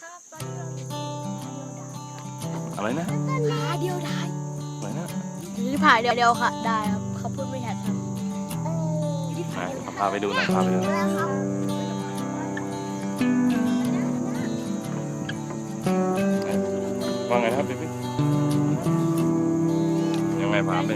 ครับตอนนี้เราอยู่ที่ผาเดียวดายครับอะไรนะผาเดียวดายอะไรนะอยู่ที่ผาเดียวเดียวค่ะ ได้ครับเขาพูดไม่ชัดครับอยู่ที่ไหนผาเดียวเอาพาไปดูหน่อยพาไปดูหน่อยครับว่าไงครับพี่พี่ยังไงพาเป็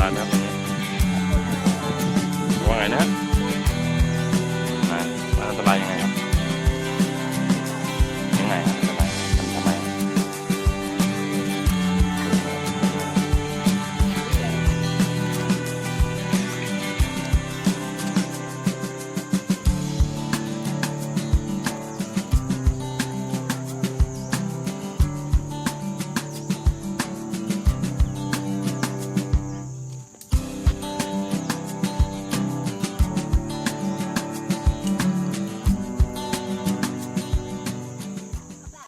Why not?